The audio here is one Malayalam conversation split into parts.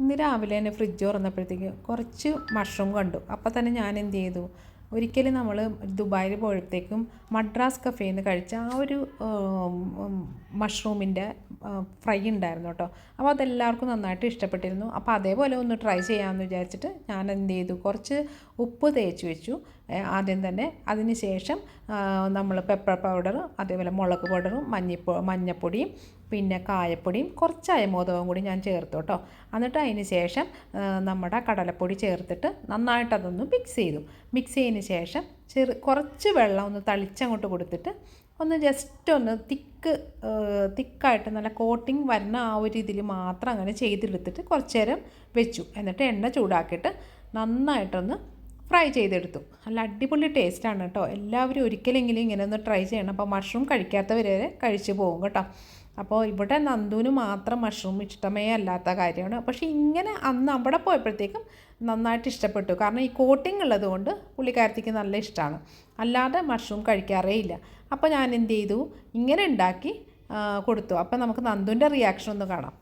ഇന്ന് രാവിലെ തന്നെ ഫ്രിഡ്ജ് തുറന്നപ്പോഴത്തേക്ക് കുറച്ച് മഷ്റൂം കണ്ടു. അപ്പോൾ തന്നെ ഞാൻ എന്ത് ചെയ്തു? ഒരിക്കലും നമ്മൾ ദുബായിൽ പോയപ്പോഴത്തേക്കും മദ്രാസ് കഫേയിൽ നിന്ന് കഴിച്ച ആ ഒരു മഷ്റൂമിന്റെ ഫ്രൈ ഉണ്ടായിരുന്നു കേട്ടോ അപ്പോൾ അതെല്ലാവർക്കും നന്നായിട്ട് ഇഷ്ടപ്പെട്ടിരുന്നു. അപ്പോൾ അതേപോലെ ഒന്ന് ട്രൈ ചെയ്യാമെന്ന് വിചാരിച്ചിട്ട് ഞാൻ എന്ത് ചെയ്തു? കുറച്ച് ഉപ്പ് തേച്ച് വെച്ചു. ആദ്യം തന്നെ അതിന് ശേഷം നമ്മൾ പെപ്പർ പൗഡറും അതേപോലെ മുളക് പൗഡറും മഞ്ഞപ്പോ മഞ്ഞപ്പൊടിയും പിന്നെ കായപ്പൊടിയും കുറച്ച് അയമോദകവും കൂടി ഞാൻ ചേർത്തു കേട്ടോ. എന്നിട്ട് അതിന് ശേഷം നമ്മുടെ കടലപ്പൊടി ചേർത്തിട്ട് നന്നായിട്ട് അതൊന്ന് മിക്സ് ചെയ്തു. മിക്സ് ചെയ്തതിന് ശേഷം ചെറു കുറച്ച് വെള്ളം ഒന്ന് തളിച്ചങ്ങോട്ട് കൊടുത്തിട്ട് ഒന്ന് ജസ്റ്റ് ഒന്ന് തിക്ക് തിക്കായിട്ട് നല്ല കോട്ടിങ് വരുന്ന ആ ഒരു ഇതിൽ മാത്രം അങ്ങനെ ചെയ്തെടുത്തിട്ട് കുറച്ച് നേരം വെച്ചു. എന്നിട്ട് എണ്ണ ചൂടാക്കിയിട്ട് നന്നായിട്ടൊന്ന് ഫ്രൈ ചെയ്തെടുത്തു. നല്ല അടിപൊളി ടേസ്റ്റാണ് കേട്ടോ. എല്ലാവരും ഒരിക്കലെങ്കിലും ഇങ്ങനെ ഒന്ന് ട്രൈ ചെയ്യണം. അപ്പോൾ മഷ്റൂം കഴിക്കാത്തവരെ വരെ കഴിച്ചു പോകും കേട്ടോ. അപ്പോൾ ഇവിടെ നന്ദുവിന് മാത്രം മഷ്റൂം ഇഷ്ടമേ അല്ലാത്ത കാര്യമാണ്. പക്ഷേ ഇങ്ങനെ അന്ന് അവിടെ പോയപ്പോഴത്തേക്കും നന്നായിട്ട് ഇഷ്ടപ്പെട്ടു. കാരണം ഈ കോട്ടിംഗ് ഉള്ളത് കൊണ്ട് പുള്ളിക്കാരത്തിക്ക് നല്ല ഇഷ്ടമാണ്. അല്ലാതെ മഷ്റൂം കഴിക്കാറേ ഇല്ല. അപ്പോൾ ഞാൻ എന്ത് ചെയ്തു? ഇങ്ങനെ ഉണ്ടാക്കി കൊടുത്തു. അപ്പോൾ നമുക്ക് നന്ദുവിന്റെ റിയാക്ഷൻ ഒന്ന് കാണാം.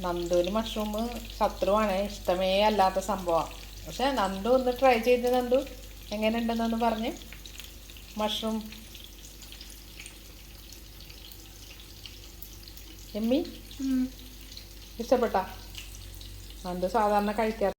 നന്ദുവിന് മഷ്റൂം ശത്രുവാണ്. ഇഷ്ടമേ അല്ലാത്ത സംഭവമാണ് പക്ഷേ നന്ദു ഒന്ന് ട്രൈ ചെയ്ത് നന്ദു. എങ്ങനെയുണ്ടെന്നൊന്ന് പറഞ്ഞ്. മഷ്റൂം എമ്മി? ഇഷ്ടപ്പെട്ടാ? നന്ദു സാധാരണ കഴിക്കാറ്?